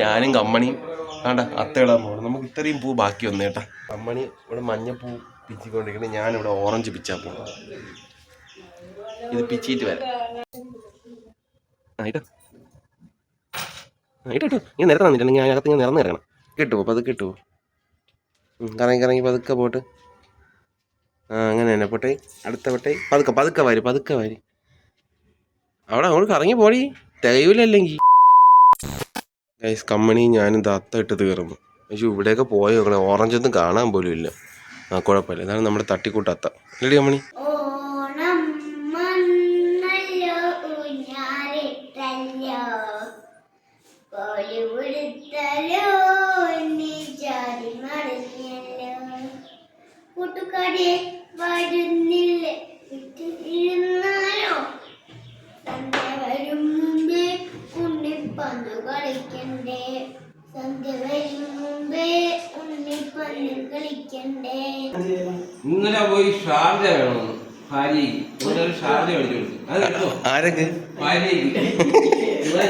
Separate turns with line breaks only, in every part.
ഞാനും കമ്മണിയും. വേണ്ട അത്തയിടാൻ പോകണം നമുക്ക് ഇത്രയും പൂ ബാക്കി വന്നു കേട്ടാ. കമ്മണി ഇവിടെ മഞ്ഞപ്പൂ പിച്ചിക്കൊണ്ടിരിക്കുന്നത് ഞാനിവിടെ ഓറഞ്ച് പിച്ചാ പോകണം ഇത് പിച്ചിട്ട് വരാം. ആ ഇട്ടോ ആ ഇട്ടോ ഇട്ടോ. ഞാൻ നിരത്ത് ഞാൻ അകത്ത് ഞാൻ നിറന്ന് ഇറങ്ങണം. കിട്ടുമോ പതുക്കെ കിട്ടുമോ കറങ്ങി കറങ്ങി പതുക്കെ പോട്ട്. ആ അങ്ങനെ തന്നെ പൊട്ടേ. അടുത്ത പൊട്ടേ. പതുക്കെ പതുക്കെ വാരി പതുക്കെ വാരി. അവിടെ അങ്ങോട്ട് കറങ്ങി പോടി. തികയൂലല്ലെങ്കിൽ ഗൈസ് കമ്മണി ഞാനും ദത്ത ഇട്ട് തീർന്നു പക്ഷേ ഇവിടെയൊക്കെ പോയ? നോക്കണേ ഓറഞ്ച് ഒന്നും കാണാൻ പോലും ഇല്ല. ആ കുഴപ്പമില്ല. ഇതാണ് നമ്മുടെ തട്ടിക്കൂട്ട് അത്ത. ഇല്ലടി കമ്മണി.
ഉണ്ണിപ്പന്ത് കളിക്കണ്ടേ സന്ധ്യ വരും മുമ്പേ ഉണ്ണിപ്പന്ത് കളിക്കണ്ടേ?
ഇന്നലെ പോയി ഷാർജ വേണമെന്ന് ഒരു ഷാർജ മേടിച്ചു കൊടുത്തു. അത് കിട്ടുമോ
ആരൊക്കെ?
ഭാര്യയ്ക്ക്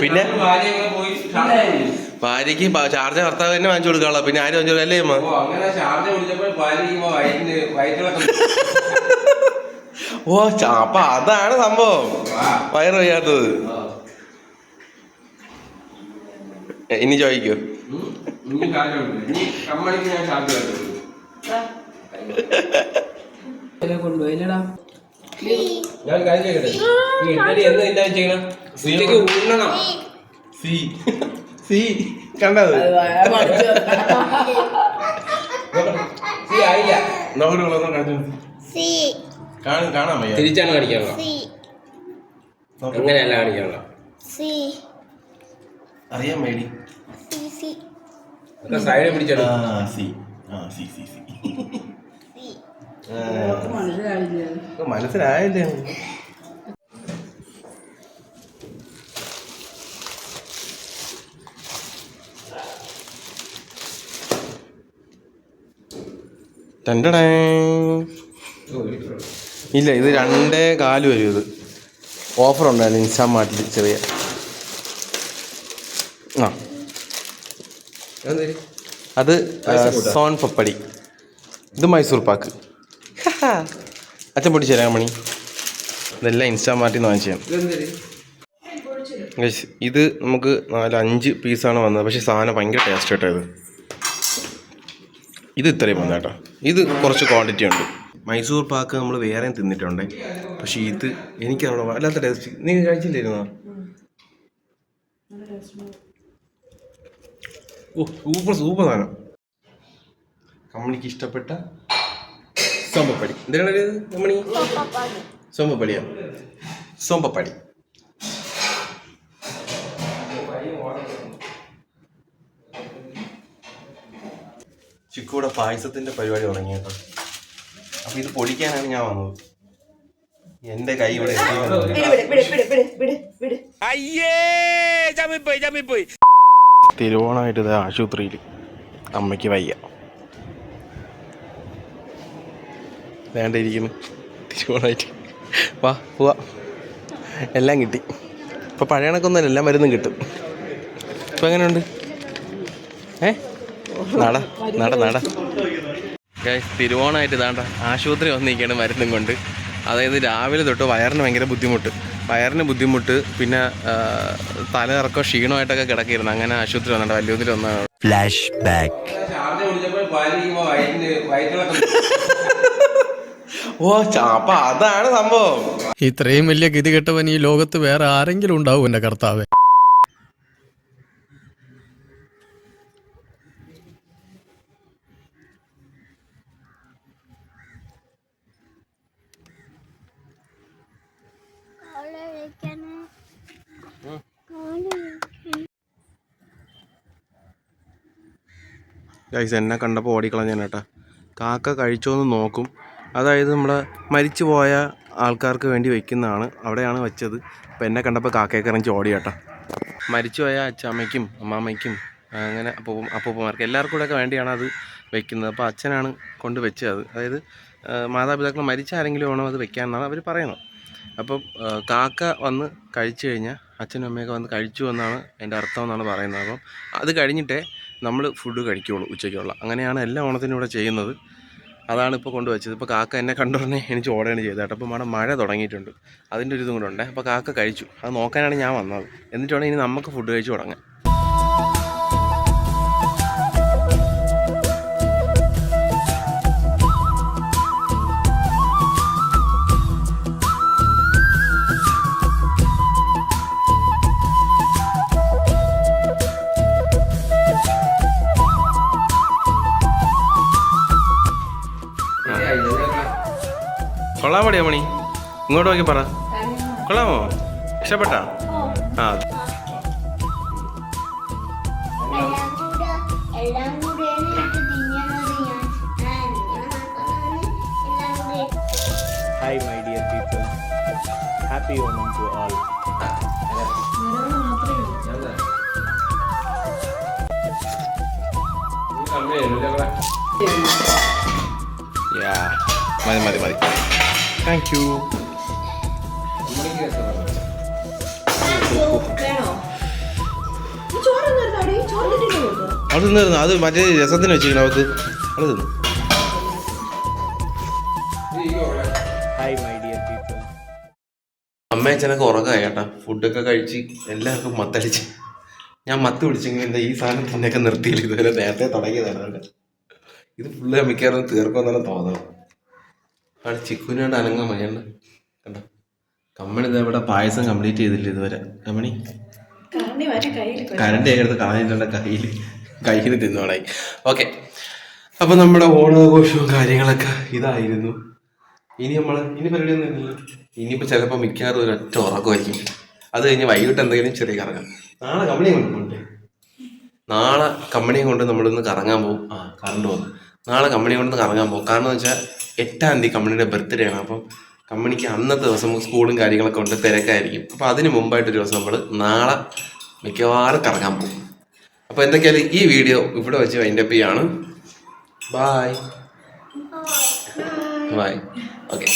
പിന്നെ?
ഭാര്യ പോയി ഷാർജ മേടിച്ചു.
ഭാര്യയ്ക്ക് ചാർജ് ഭർത്താവ് തന്നെ വാങ്ങിച്ചു കൊടുക്കാനുള്ള പിന്നെ ആരും വാങ്ങിച്ചു അല്ലേ അമ്മ?
ഓ അങ്ങനെ ഷാർജ വിളിച്ചപ്പോൾ ഭാര്യയ്ക്ക് വയറ്റിന് വയറ്റിളക്കം
ഓ ചാ- അപ്പൊ അതാണ് സംഭവം. വയറ് വയ്യാത്തത്.
ആ.
എ, ഇനി ചോദിക്കൂ
ഉം. ഇനി ഷാർജ വിളിച്ചു ഇനി കമ്മണിക്ക് ഞാൻ ഷാർജ ചോദിക്കൂ.
കൊണ്ടുപോയില്ലടാ.
ഞാൻ കാര്യം ചെയ്യട്ടെ ഈ ഇഡ്ഡലി എന്ന് എന്താ ചെയ്യണം? ഉച്ചയ്ക്ക് ഊന്നണം
സി സി കണ്ടത്?
സി ആയില്ല.
സി
കാണാൻ വയ്യ.
തിരിച്ചാണ് കാണിക്കാനുള്ള അങ്ങനെയല്ല
അറിയാൻ വേണ്ടി
സി.
ആ
മനസ്സിലായില്ലേ?
മനസ്സിലായില്ലേ? രണ്ടടേ ഇല്ല ഇത് രണ്ടേ കാൽ വരും ഇത്. ഓഫർ ഉണ്ടായിരുന്നു ഇൻസ്റ്റാമാർട്ടിൽ ചെറിയ. ആ. അത് സോൺ പപ്പടി. ഇത് മൈസൂർ പാക്ക്. അച്ഛൻ പൊടിച്ചു തരാം മണി. ഇതെല്ലാം ഇൻസ്റ്റാമാർട്ടിൽ നിന്ന് വാങ്ങിച്ചാണ് Guys, ഇത് നമുക്ക് നാല് അഞ്ച് പീസാണ് വന്നത്. പക്ഷേ സാധനം ഭയങ്കര ടേസ്റ്റ് കേട്ടോ ഇത്. ഇത് ഇത്രയും വന്നു കേട്ടോ. ഇത് കുറച്ച് ക്വാണ്ടിറ്റി ഉണ്ട്. മൈസൂർ പാക്ക് നമ്മൾ വേറെയും തിന്നിട്ടുണ്ട്. പക്ഷേ ഇത് എനിക്ക് അവിടെ വല്ലാത്ത ടേസ്റ്റ് നീ കഴിച്ചില്ലായിരുന്നോ ഓ സൂപ്പർ സൂപ്പർ സാധനം. കമ്പനിക്ക് ഇഷ്ടപ്പെട്ട സോമ്പപ്പടി. എന്താണ് കമ്പനി? സോമ്പപ്പടിയാ. സോമ്പപ്പടി. ചിക്കൂടെ പായസത്തിന്റെ പരിപാടി തുടങ്ങി കേട്ടോ. അപ്പൊ ഇത് പൊടിക്കാനാണ് ഞാൻ വന്നത്. എന്റെ കൈ ഇവിടെ തിരുവോണമായിട്ട് ഇത് ആശുപത്രിയിൽ അമ്മയ്ക്ക് വയ്യ. വേണ്ടിയിരിക്കുന്നു തിരുവോണമായിട്ട്. വാ പോവാ. എല്ലാം കിട്ടി. ഇപ്പോൾ പഴയ കണക്കൊന്നുമല്ല എല്ലാം മരുന്നും കിട്ടും. ഇപ്പം എങ്ങനെയുണ്ട്? ഏ? നട നട നട. തിരുവോണമായിട്ട് ഇതാണ്ട ആശുപത്രി വന്നിരിക്കുകയാണ് മരുന്നും കൊണ്ട്. അതായത് രാവിലെ തൊട്ട് വയറിന് ഭയങ്കര ബുദ്ധിമുട്ട്. വയറിന് ബുദ്ധിമുട്ട് പിന്നെ തല തലയിറക്കം ക്ഷീണമായിട്ടൊക്കെ കിടക്കിയിരുന്നു. അങ്ങനെ ആശുപത്രി വന്നിട്ട്
വലിയ വന്ന ഫ്ലാഷ് ബാക്ക്
ഓ അപ്പൊ അതാണ് സംഭവം.
ഇത്രയും വലിയ ഗതി കെട്ടവൻ ഈ ലോകത്ത് വേറെ ആരെങ്കിലും ഉണ്ടാവും എന്റെ കർത്താവെ.
ഗൈസ് എന്നെ കണ്ടപ്പോൾ ഓടിക്കളഞ്ഞാണ് കേട്ടോ. കാക്ക കഴിച്ചോന്ന് നോക്കും. അതായത് നമ്മളെ മരിച്ചു പോയ ആൾക്കാർക്ക് വേണ്ടി വെക്കുന്നതാണ് അവിടെയാണ് വെച്ചത്. അപ്പോൾ എന്നെ കണ്ടപ്പോൾ കാക്കയൊക്കെ ഇറങ്ങി ഓടി കേട്ടോ. മരിച്ചു പോയ അച്ഛമ്മയ്ക്കും അമ്മാമ്മയ്ക്കും അങ്ങനെ അപ്പൂപ്പം അപ്പൂപ്പന്മാർക്ക് എല്ലാവർക്കും കൂടെയൊക്കെ വേണ്ടിയാണ് അത് വെക്കുന്നത്. അപ്പോൾ അച്ഛനാണ് കൊണ്ട് വെച്ചത്. അതായത് മാതാപിതാക്കൾ മരിച്ച ആരെങ്കിലും വേണം അത് വെക്കാമെന്നാണ് അവർ പറയുന്നത്. അപ്പം കാക്ക വന്ന് കഴിച്ചു കഴിഞ്ഞാൽ അച്ഛനും അമ്മയൊക്കെ വന്ന് കഴിച്ചു എന്നാണ് അതിന്റെ അർത്ഥം എന്നാണ് പറയുന്നത്. അപ്പം അത് കഴിഞ്ഞിട്ടേ നമ്മൾ ഫുഡ് കഴിക്കുകയുള്ളൂ ഉച്ചയ്ക്കുള്ള. അങ്ങനെയാണ് എല്ലാ ഓണത്തിനും ഇവിടെ ചെയ്യുന്നത്. അതാണ് ഇപ്പോൾ കൊണ്ടുവച്ചത്. ഇപ്പോൾ കാക്ക എന്നെ കണ്ടുടനെ എനിക്ക് ഓടുകയാണ് ചെയ്തത് കേട്ടോ. അപ്പോൾ അവിടെ മഴ തുടങ്ങിയിട്ടുണ്ട്. അതിന്റെ ഒരു ഇതും കൂടെ ഉണ്ട്. അപ്പോൾ കാക്ക കഴിച്ചു. അത് നോക്കാനാണ് ഞാൻ വന്നത്. എന്നിട്ട് വേണം ഇനി നമുക്ക് ഫുഡ് കഴിച്ച് തുടങ്ങാൻ. കൊള്ളാൻ മടിയാ മണി ഇങ്ങോട്ട് നോക്കി പറ. കൊള്ളാമോ? ഇഷ്ടപ്പെട്ട? ആ.
Hi my dear people happy Onam ഞാൻ. ഞാൻ ഇങ്ങനെ നടക്കുന്നതാണ് എല്ലാം കൂടെ
താങ്ക് യു അത് തിന്നിരുന്നു? അത് മറ്റേ രസത്തിന് വെച്ചിരിക്കണം അവർക്ക് അത് തിന്നു.
Hi, my dear people.
അമ്മയച്ഛനൊക്കെ ഉറക്കമായി കേട്ടാ. ഫുഡൊക്കെ കഴിച്ച് എല്ലാവർക്കും മത്തടിച്ച്. ഞാൻ മത്ത് പിടിച്ചെങ്കിൽ എന്താ ഈ സാധനം തന്നെയൊക്കെ നിർത്തിയില്ല. ഇതുവരെ നേരത്തെ തുടങ്ങിയതാണ്. ഇത് ഫുള്ള് മിക്കവാറും തീർക്കുമെന്നാണ് തോന്നുന്നത്. അവിടെ ചിക്കുവിനോട് അനങ്ങാൻ വയ്യണ്ട. കണ്ട? കമ്മണി ഇത് ഇവിടെ പായസം കംപ്ലീറ്റ് ചെയ്തില്ല ഇതുവരെ. കമ്മണി? കരണ്ട് എടുത്ത് കളഞ്ഞിട്ടുണ്ട് കയ്യിൽ കയ്യിൽ തിന്നോളായി ഓക്കെ അപ്പൊ നമ്മുടെ ഓണാഘോഷവും കാര്യങ്ങളൊക്കെ ഇതായിരുന്നു. ഇനി നമ്മൾ ഇനി പരിപാടിയൊന്നും ഇല്ലല്ലോ. ഇനിയിപ്പോൾ ചിലപ്പോൾ മിക്കവാറും ഒരു ഒറ്റ ഉറക്കമായിരിക്കും. അത് കഴിഞ്ഞ് വൈകിട്ട് എന്തെങ്കിലും ചെറിയ കറങ്ങാം. നാളെ കമ്പനിയും കൊണ്ടുപോകണ്ടേ നാളെ കമ്പനിയും കൊണ്ട് നമ്മളിന്ന് കറങ്ങാൻ പോകും. ആ കറണ്ട് പോകും. നാളെ കമ്പനി കൊണ്ട് കറങ്ങാൻ പോകും. കാരണം എന്ന് വെച്ചാൽ എട്ടാം തീയതി കമ്പനിയുടെ ബർത്ത്ഡേ ആണ്. അപ്പം കമ്പനിക്ക് അന്നത്തെ ദിവസം സ്കൂളും കാര്യങ്ങളൊക്കെ ഉണ്ട് തിരക്കായിരിക്കും. അപ്പോൾ അതിന് മുമ്പായിട്ട് ഒരു ദിവസം നമ്മൾ നാളെ മിക്കവാറും കറങ്ങാൻ പോകും. അപ്പോൾ എന്തൊക്കെയായാലും ഈ വീഡിയോ ഇവിടെ വെച്ച് വൈൻഡപ്പ് ചെയ്യാണ്. Bye bye okay